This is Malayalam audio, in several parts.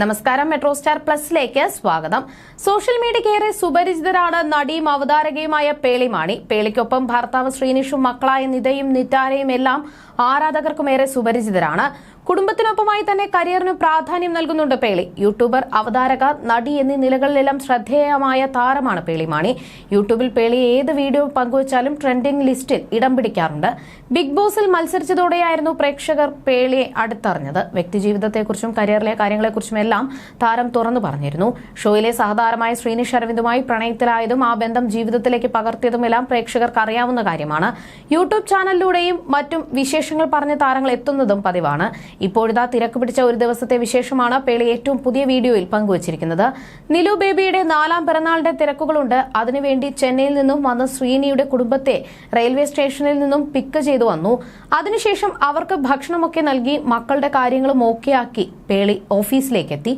നമസ്കാരം മെട്രോ സ്റ്റാർ പ്ലസിലേക്ക് സ്വാഗതം. സോഷ്യൽ മീഡിയയ്ക്കേറെ സുപരിചിതരാണ് നടിയും അവതാരകയുമായ പേളിമാണി. പേളിക്കൊപ്പം ഭർത്താവ് ശ്രീനിഷും മക്കളായ നിതയും നിറ്റാരയും എല്ലാം ആരാധകർക്കുമേറെ സുപരിചിതരാണ്. കുടുംബത്തിനൊപ്പമായി തന്നെ കരിയറിന് പ്രാധാന്യം നൽകുന്നുണ്ട് പേളി. യൂട്യൂബർ അവതാരക നടി എന്നീ നിലകളിലെല്ലാം ശ്രദ്ധേയമായ താരമാണ് പേളി മാണി. യൂട്യൂബിൽ പേളി ഏത് വീഡിയോ പങ്കുവച്ചാലും ട്രെൻഡിംഗ് ലിസ്റ്റിൽ ഇടം പിടിക്കാറുണ്ട്. ബിഗ് ബോസിൽ മത്സരിച്ചതോടെയായിരുന്നു പ്രേക്ഷകർ പേളിയെ അടുത്തറിഞ്ഞത്. വ്യക്തിജീവിതത്തെക്കുറിച്ചും കരിയറിലെ കാര്യങ്ങളെക്കുറിച്ചും എല്ലാം താരം തുറന്നു പറഞ്ഞിരുന്നു. ഷോയിലെ സഹതാരമായ ശ്രീനിഷ് അരവിന്ദുമായി പ്രണയത്തിലായതും ആ ബന്ധം ജീവിതത്തിലേക്ക് പകർത്തിയതുമെല്ലാം പ്രേക്ഷകർക്ക് അറിയാവുന്ന കാര്യമാണ്. യൂട്യൂബ് ചാനലിലൂടെയും മറ്റും വിശേഷങ്ങൾ പറഞ്ഞ താരങ്ങൾ എത്തുന്നതും പതിവാണ്. ഇപ്പോഴിതാ തിരക്ക് പിടിച്ച ഒരു ദിവസത്തെ വിശേഷമാണ് പേളി ഏറ്റവും പുതിയ വീഡിയോയിൽ പങ്കുവച്ചിരിക്കുന്നത്. നിലു ബേബിയുടെ നാലാം പിറന്നാളിന്റെ തിരക്കുകളുണ്ട്. അതിനുവേണ്ടി ചെന്നൈയിൽ നിന്നും വന്ന ശ്രീനിയുടെ കുടുംബത്തെ റെയിൽവേ സ്റ്റേഷനിൽ നിന്നും പിക്ക് ചെയ്തു വന്നു. അതിനുശേഷം അവർക്ക് ഭക്ഷണമൊക്കെ നൽകി മക്കളുടെ കാര്യങ്ങളും ഓക്കെയാക്കി പേളി ഓഫീസിലേക്ക് എത്തി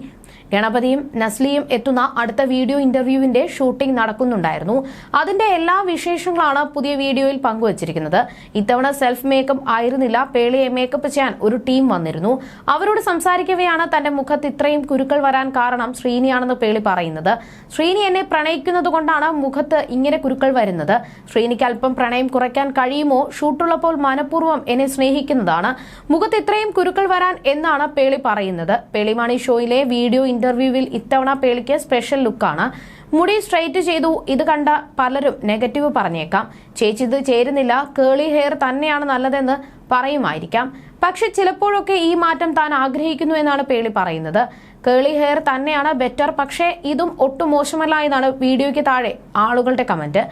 ഗണപതിയും നസ്ലിയും എത്തുന്ന അടുത്ത വീഡിയോ ഇന്റർവ്യൂവിന്റെ ഷൂട്ടിംഗ് നടക്കുന്നുണ്ടായിരുന്നു. അതിന്റെ എല്ലാ വിശേഷങ്ങളാണ് പുതിയ വീഡിയോയിൽ പങ്കുവച്ചിരിക്കുന്നത്. ഇത്തവണ സെൽഫ് മേക്കപ്പ് ആയിരുന്നില്ല. പേളിയെ മേക്കപ്പ് ചെയ്യാൻ ഒരു ടീം വന്നിരുന്നു. അവരോട് സംസാരിക്കവെയാണ് തന്റെ മുഖത്ത് ഇത്രയും കുരുക്കൾ വരാൻ കാരണം ശ്രീനിയാണെന്ന് പേളി പറയുന്നത്. ശ്രീനി എന്നെ പ്രണയിക്കുന്നത് കൊണ്ടാണ് മുഖത്ത് ഇങ്ങനെ കുരുക്കൾ വരുന്നത്. ശ്രീനിക്ക് അല്പം പ്രണയം കുറയ്ക്കാൻ കഴിയുമോ? ഷൂട്ടുള്ളപ്പോൾ മനഃപൂർവം എന്നെ സ്നേഹിക്കുന്നതാണ്. മുഖത്ത് ഇത്രയും കുരുക്കൾ വരാൻ എന്നാണ് പേളി പറയുന്നത്. പേളിമാണി ഷോയിലെ വീഡിയോ ഇന്റർവ്യൂവിൽ ഇത്തവണ പേളിക്ക് സ്പെഷ്യൽ ലുക്കാണ് മുടി സ്ട്രൈറ്റ് ചെയ്തു. ഇത് കണ്ട പലരും നെഗറ്റീവ് പറഞ്ഞേക്കാം. ചേച്ചി ഇത് ചേരുന്നില്ല. കേളി ഹെയർ തന്നെയാണ് നല്ലതെന്ന് പറയുമായിരിക്കാം. പക്ഷെ ചിലപ്പോഴൊക്കെ ഈ മാറ്റം താൻ ആഗ്രഹിക്കുന്നു എന്നാണ് പേളി പറയുന്നത്. കേളി ഹെയർ തന്നെയാണ് ബെറ്റർ പക്ഷേ ഇതും ഒട്ടും മോശമല്ല എന്നാണ് വീഡിയോയ്ക്ക് താഴെ ആളുകളുടെ കമന്റ്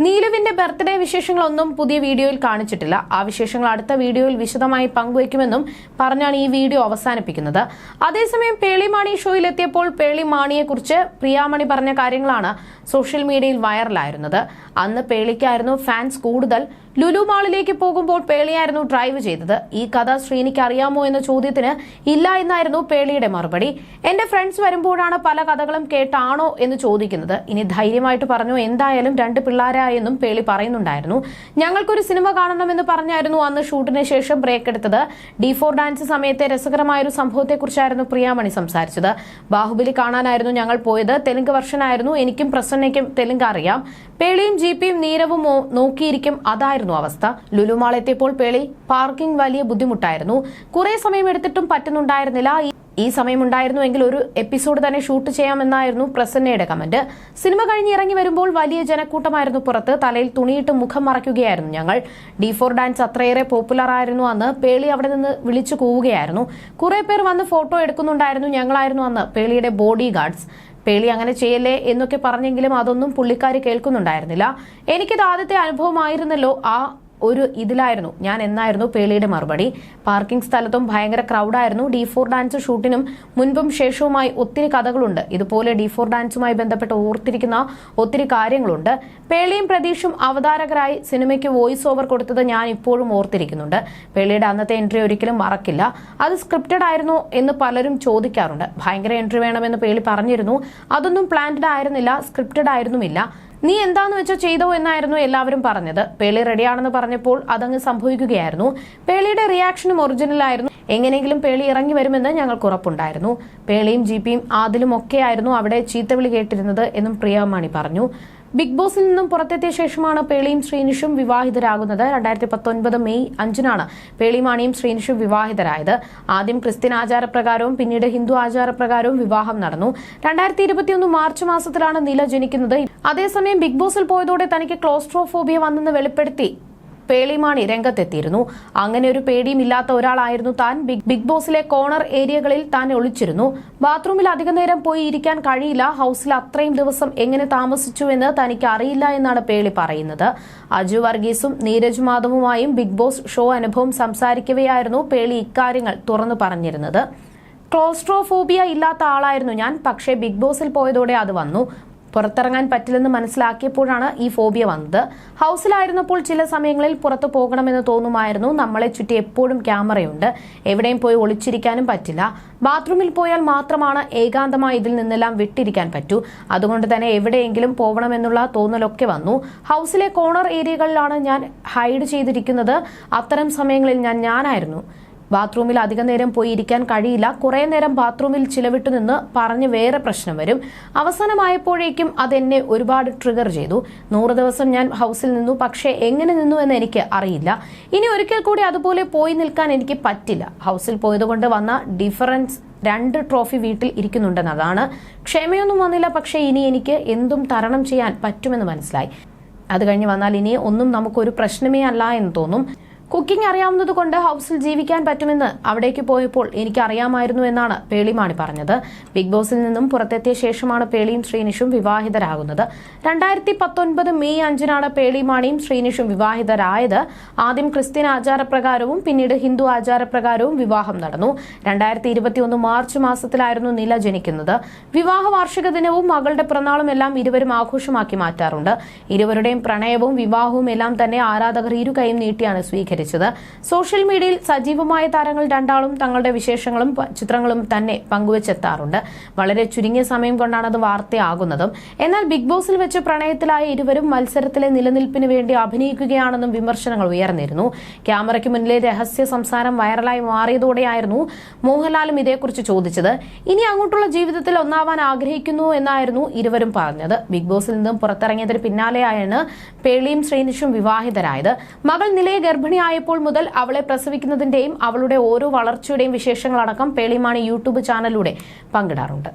നീലുവിന്റെ ബർത്ത്ഡേ വിശേഷങ്ങളൊന്നും പുതിയ വീഡിയോയിൽ കാണിച്ചിട്ടില്ല. ആ വിശേഷങ്ങൾ അടുത്ത വീഡിയോയിൽ വിശദമായി പങ്കുവയ്ക്കുമെന്നും പറഞ്ഞാണ് ഈ വീഡിയോ അവസാനിപ്പിക്കുന്നത്. അതേസമയം പേളിമാണി ഷോയിലെത്തിയപ്പോൾ പേളിമാണിയെക്കുറിച്ച് പ്രിയാമണി പറഞ്ഞ കാര്യങ്ങളാണ് സോഷ്യൽ മീഡിയയിൽ വൈറലായിരുന്നത്. അന്ന് പേളിക്കായിരുന്നു ഫാൻസ് കൂടുതൽ ലുലു മാളിലേക്ക് പോകുമ്പോൾ പേളിയായിരുന്നു ഡ്രൈവ് ചെയ്തത്. ഈ കഥ ശ്രീനിക്ക് അറിയാമോ എന്ന ചോദ്യത്തിന് ഇല്ല എന്നായിരുന്നു പേളിയുടെ മറുപടി. എന്റെ ഫ്രണ്ട്സ് വരുമ്പോഴാണ് പല കഥകളും കേട്ടാണോ എന്ന് ചോദിക്കുന്നത്. ഇനി ധൈര്യമായിട്ട് പറഞ്ഞു എന്തായാലും രണ്ട് പിള്ളേരായെന്നും പേളി പറയുന്നുണ്ടായിരുന്നു. ഞങ്ങൾക്കൊരു സിനിമ കാണണമെന്ന് പറഞ്ഞായിരുന്നു അന്ന് ഷൂട്ടിന് ശേഷം ബ്രേക്ക് എടുത്തത്. ഡി ഫോർ ഡാൻസ് സമയത്തെ രസകരമായൊരു സംഭവത്തെക്കുറിച്ചായിരുന്നു പ്രിയാമണി സംസാരിച്ചത്. ബാഹുബലി കാണാനായിരുന്നു ഞങ്ങൾ പോയത്. തെലുങ്ക് വർഷനായിരുന്നു എനിക്കും പ്രസന്നയ്ക്കും തെലുങ്ക് അറിയാം. പേളിയും ജി പിയും നീരവും നോക്കിയിരിക്കും. അതായിരുന്നു അവസ്ഥ. ലുലുമാൾ എത്തിയപ്പോൾ പേളി പാർക്കിംഗ് വലിയ ബുദ്ധിമുട്ടായിരുന്നു. കുറെ സമയം എടുത്തിട്ടും പറ്റുന്നുണ്ടായിരുന്നില്ല. ഈ സമയമുണ്ടായിരുന്നുവെങ്കിൽ ഒരു എപ്പിസോഡ് തന്നെ ഷൂട്ട് ചെയ്യാമെന്നായിരുന്നു പ്രസന്നയുടെ കമന്റ്. സിനിമ കഴിഞ്ഞ് ഇറങ്ങി വരുമ്പോൾ വലിയ ജനക്കൂട്ടമായിരുന്നു പുറത്ത്. തലയിൽ തുണിയിട്ട് മുഖം മറയ്ക്കുകയായിരുന്നു ഞങ്ങൾ. ഡി ഫോർ ഡാൻസ് അത്രയേറെ പോപ്പുലർ ആയിരുന്നു അന്ന്. പേളി അവിടെ നിന്ന് വിളിച്ചു കൂവുകയായിരുന്നു. കുറെ പേർ വന്ന് ഫോട്ടോ എടുക്കുന്നുണ്ടായിരുന്നു ഞങ്ങളായിരുന്നു അന്ന്. പേളിയുടെ ബോഡി ഗാർഡ്സ്. പേളി അങ്ങനെ ചെയ്യല്ലേ എന്നൊക്കെ പറഞ്ഞെങ്കിലും അതൊന്നും പുള്ളിക്കാരി കേൾക്കുന്നുണ്ടായിരുന്നില്ല. എനിക്കിത് ആദ്യത്തെ അനുഭവമായിരുന്നല്ലോ ആ ഒരു ഇതിലായിരുന്നു. ഞാൻ എന്നായിരുന്നു പേളിയുടെ മറുപടി. പാർക്കിംഗ് സ്ഥലത്തും ഭയങ്കര ക്രൗഡായിരുന്നു ഡി ഫോർ ഡാൻസ് ഷൂട്ടിനും മുൻപും ശേഷവുമായി ഒത്തിരി കഥകളുണ്ട്. ഇതുപോലെ ഡി ഫോർ ഡാൻസുമായി ബന്ധപ്പെട്ട് ഓർത്തിരിക്കുന്ന ഒത്തിരി കാര്യങ്ങളുണ്ട്. പേളിയും പ്രതീഷും അവതാരകരായി സിനിമയ്ക്ക് വോയിസ് ഓവർ കൊടുത്തത് ഞാൻ ഇപ്പോഴും ഓർത്തിരിക്കുന്നുണ്ട്. പേളിയുടെ അന്നത്തെ എൻട്രി ഒരിക്കലും മറക്കില്ല. അത് സ്ക്രിപ്റ്റഡ് ആയിരുന്നു എന്ന് പലരും ചോദിക്കാറുണ്ട്. ഭയങ്കര എൻട്രി വേണമെന്ന് പേളി പറഞ്ഞിരുന്നു. അതൊന്നും പ്ലാൻഡ് ആയിരുന്നില്ല സ്ക്രിപ്റ്റഡ് ആയിരുന്നുമില്ല. നീ എന്താന്ന് വെച്ചോ ചെയ്തോ എന്നായിരുന്നു എല്ലാവരും പറഞ്ഞത്. പേളി റെഡിയാണെന്ന് പറഞ്ഞപ്പോൾ അതങ്ങ് സംഭവിക്കുകയായിരുന്നു. പേളിയുടെ റിയാക്ഷനും ഒറിജിനലായിരുന്നു എങ്ങനെയെങ്കിലും പേളി ഇറങ്ങി വരുമെന്ന് ഞങ്ങൾക്ക് ഉറപ്പുണ്ടായിരുന്നു. പേളിയും ജിപിയും ആദിലും ഒക്കെയായിരുന്നു അവിടെ ചീത്തവിളി കേട്ടിരുന്നത് എന്നും പ്രിയമാണി പറഞ്ഞു. ബിഗ് ബോസിൽ നിന്നും പുറത്തെത്തിയ ശേഷമാണ് പേളിയും ശ്രീനിഷും വിവാഹിതരാകുന്നത്. രണ്ടായിരത്തി പത്തൊൻപത് മെയ് അഞ്ചിനാണ് പേളിമാണിയും ശ്രീനിഷും വിവാഹിതരായത്. ആദ്യം ക്രിസ്ത്യൻ ആചാരപ്രകാരവും പിന്നീട് ഹിന്ദു ആചാരപ്രകാരവും വിവാഹം നടന്നു. രണ്ടായിരത്തി ഇരുപത്തിയൊന്ന് മാർച്ച് മാസത്തിലാണ് നില ജനിക്കുന്നത്. അതേസമയം ബിഗ് ബോസിൽ പോയതോടെ തനിക്ക് ക്ലോസ്ട്രോഫോബിയ വന്നെന്ന് വെളിപ്പെടുത്തി. പേളിമാണി രംഗത്തെത്തിയിരുന്നു. അങ്ങനെ ഒരു പേടിയും ഇല്ലാത്ത ഒരാളായിരുന്നു താൻ. ബിഗ് ബോസിലെ കോണർ ഏരിയകളിൽ താൻ ഒളിച്ചിരുന്നു. ബാത്റൂമിൽ അധിക നേരം പോയി ഇരിക്കാൻ കഴിയില്ല. ഹൗസിൽ അത്രയും ദിവസം എങ്ങനെ താമസിച്ചു എന്ന് തനിക്ക് അറിയില്ല എന്നാണ് പേളി പറയുന്നത്. അജു വർഗീസും നീരജ് മാധവുമായും ബിഗ് ബോസ് ഷോ അനുഭവം സംസാരിക്കവെയായിരുന്നു പേളി ഇക്കാര്യങ്ങൾ തുറന്നു പറഞ്ഞിരുന്നത്. ക്ലോസ്ട്രോഫോബിയ ഇല്ലാത്ത ആളായിരുന്നു ഞാൻ. പക്ഷേ ബിഗ് ബോസിൽ പോയതോടെ അത് വന്നു. പുറത്തിറങ്ങാൻ പറ്റില്ലെന്ന് മനസ്സിലാക്കിയപ്പോഴാണ് ഈ ഫോബിയ വന്നത്. ഹൗസിലായിരുന്നപ്പോൾ ചില സമയങ്ങളിൽ പുറത്തു പോകണമെന്ന് തോന്നുമായിരുന്നു. നമ്മളെ ചുറ്റി എപ്പോഴും ക്യാമറയുണ്ട്. എവിടെയും പോയി ഒളിച്ചിരിക്കാനും പറ്റില്ല. ബാത്റൂമിൽ പോയാൽ മാത്രമാണ് ഏകാന്തമായി ഇതിൽ നിന്നെല്ലാം വിട്ടിരിക്കാൻ പറ്റൂ. അതുകൊണ്ട് തന്നെ എവിടെയെങ്കിലും പോകണമെന്നുള്ള തോന്നലൊക്കെ വന്നു. ഹൗസിലെ കോർണർ ഏരിയകളിലാണ് ഞാൻ ഹൈഡ് ചെയ്തിരിക്കുന്നത്. അത്തരം സമയങ്ങളിൽ ഞാൻ ഞാനായിരുന്നു. ബാത്റൂമിൽ അധിക നേരം പോയി ഇരിക്കാൻ കഴിയില്ല. കുറെ നേരം ബാത്റൂമിൽ ചിലവിട്ടു നിന്ന് പറഞ്ഞ് വേറെ പ്രശ്നം വരും. അവസാനമായപ്പോഴേക്കും അതെന്നെ ഒരുപാട് ട്രിഗർ ചെയ്തു. നൂറ് ദിവസം ഞാൻ ഹൗസിൽ നിന്നു. പക്ഷേ എങ്ങനെ നിന്നു എന്ന് എനിക്ക് അറിയില്ല. ഇനി ഒരിക്കൽ കൂടി അതുപോലെ പോയി നിൽക്കാൻ എനിക്ക് പറ്റില്ല. ഹൗസിൽ പോയതുകൊണ്ട് വന്ന ഡിഫറൻസ് രണ്ട് ട്രോഫി വീട്ടിൽ ഇരിക്കുന്നുണ്ടെന്നതാണ്. ക്ഷമയൊന്നും വന്നില്ല. പക്ഷേ ഇനി എനിക്ക് എന്തും തരണം ചെയ്യാൻ പറ്റുമെന്ന് മനസ്സിലായി. അത് കഴിഞ്ഞ് വന്നാൽ ഇനി ഒന്നും നമുക്കൊരു പ്രശ്നമേ അല്ല എന്ന് തോന്നും. കുക്കിംഗ് അറിയാവുന്നത് കൊണ്ട് ഹൗസിൽ ജീവിക്കാൻ പറ്റുമെന്ന് അവിടേക്ക് പോയപ്പോൾ എനിക്ക് അറിയാമായിരുന്നു എന്നാണ് പേളിമാണി പറഞ്ഞത്. ബിഗ് ബോസിൽ നിന്നും പുറത്തെത്തിയ ശേഷമാണ് പേളിയും ശ്രീനിഷും വിവാഹിതരാകുന്നത്. രണ്ടായിരത്തി പത്തൊൻപത് മെയ് അഞ്ചിനാണ് പേളിമാണിയും ശ്രീനിഷും വിവാഹിതരായത്. ആദ്യം ക്രിസ്ത്യൻ ആചാരപ്രകാരവും പിന്നീട് ഹിന്ദു ആചാരപ്രകാരവും വിവാഹം നടന്നു. രണ്ടായിരത്തി ഇരുപത്തിയൊന്ന് മാർച്ച് മാസത്തിലായിരുന്നു നില ജനിക്കുന്നത്. വിവാഹ വാർഷിക ദിനവും മകളുടെ പിറന്നാളും എല്ലാം ഇരുവരും ആഘോഷമാക്കി മാറ്റാറുണ്ട്. ഇരുവരുടെയും പ്രണയവും വിവാഹവും എല്ലാം തന്നെ ആരാധകർ ഇരുകൈയും നീട്ടിയാണ് സ്വീകരിച്ചത്. സോഷ്യൽ മീഡിയയിൽ സജീവമായ താരങ്ങൾ രണ്ടാളും തങ്ങളുടെ വിശേഷങ്ങളും ചിത്രങ്ങളും തന്നെ പങ്കുവച്ചെത്താറുണ്ട്. വളരെ ചുരുങ്ങിയ സമയം കൊണ്ടാണ് അത് വാർത്തയാകുന്നതും. എന്നാൽ ബിഗ് ബോസിൽ വെച്ച് പ്രണയത്തിലായ ഇരുവരും മത്സരത്തിലെ നിലനിൽപ്പിന് വേണ്ടി അഭിനയിക്കുകയാണെന്നും വിമർശനങ്ങൾ ഉയർന്നിരുന്നു. ക്യാമറയ്ക്ക് മുന്നിലെ രഹസ്യ സംസാരം വൈറലായി മാറിയതോടെയായിരുന്നു മോഹൻലാലും ഇതേക്കുറിച്ച് ചോദിച്ചത്. ഇനി അങ്ങോട്ടുള്ള ജീവിതത്തിൽ ഒന്നാവാൻ ആഗ്രഹിക്കുന്നു എന്നായിരുന്നു ഇരുവരും പറഞ്ഞത്. ബിഗ് ബോസിൽ നിന്നും പുറത്തിറങ്ങിയതിന് പിന്നാലെയാണ് പേളിയും ശ്രീനിഷും വിവാഹിതരായത്. മകൾ നിലയെ ഗർഭിണിയായപ്പോൾ മുതൽ അവളെ പ്രസവിക്കുന്നതിന്റെയും അവളുടെ ഓരോ വളർച്ചയുടെയും വിശേഷങ്ങളടക്കം പേളിമാണി യൂട്യൂബ് ചാനലിലൂടെ പങ്കിടാറുണ്ട്.